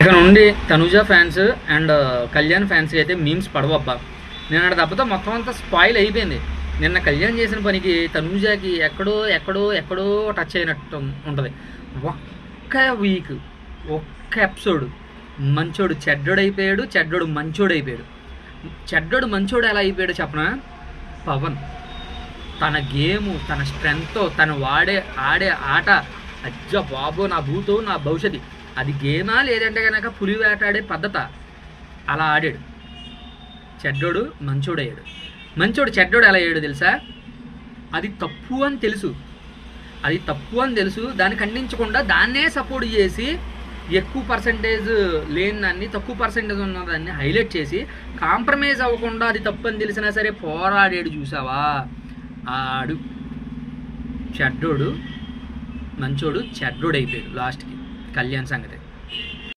ఇక నుండి Tanuja fans and uh, Kalyan ఫ్యాన్స్కి అయితే మీమ్స్ పడవబ్బా. నేను అక్కడ దెబ్బతో మొత్తం అంతా స్పాయిల్ అయిపోయింది. నిన్న కళ్యాణ్ చేసిన పనికి తనుజాకి ఎక్కడో ఎక్కడో ఎక్కడో టచ్ అయినట్టు ఉంటుంది. ఒక్క వీక్ ఒక్క ఎపిసోడ్ మంచోడు చెడ్డోడైపోయాడు చెడ్డోడు అయిపోయాడు. చెడ్డోడు మంచోడు ఎలా అయిపోయాడు చెప్పనా? పవన్ తన గేము తన స్ట్రెంగ్తో తను వాడే ఆడే ఆట అజ్జ బాబు నా భూతో నా భవిష్యత్తు. అది గేమా లేదంటే కనుక పులి వేటాడే పద్ధత? అలా ఆడాడు. చెడ్డోడు మంచోడు అయ్యాడు. మంచోడు చెడ్డోడు ఎలా అయ్యాడు తెలుసా? అది తప్పు అని తెలుసు. అది తప్పు అని తెలుసు. దాన్ని ఖండించకుండా దాన్నే సపోర్ట్ చేసి ఎక్కువ పర్సంటేజ్ లేని దాన్ని తక్కువ పర్సంటేజ్ ఉన్న దాన్ని హైలైట్ చేసి కాంప్రమైజ్ అవ్వకుండా అది తప్పు అని తెలిసినా సరే పోరాడాడు చూసావా? ఆడు. చెడ్డోడు మంచోడు చెడ్డోడు అయిపోయాడు లాస్ట్కి కళ్యాణ్ సంగతి.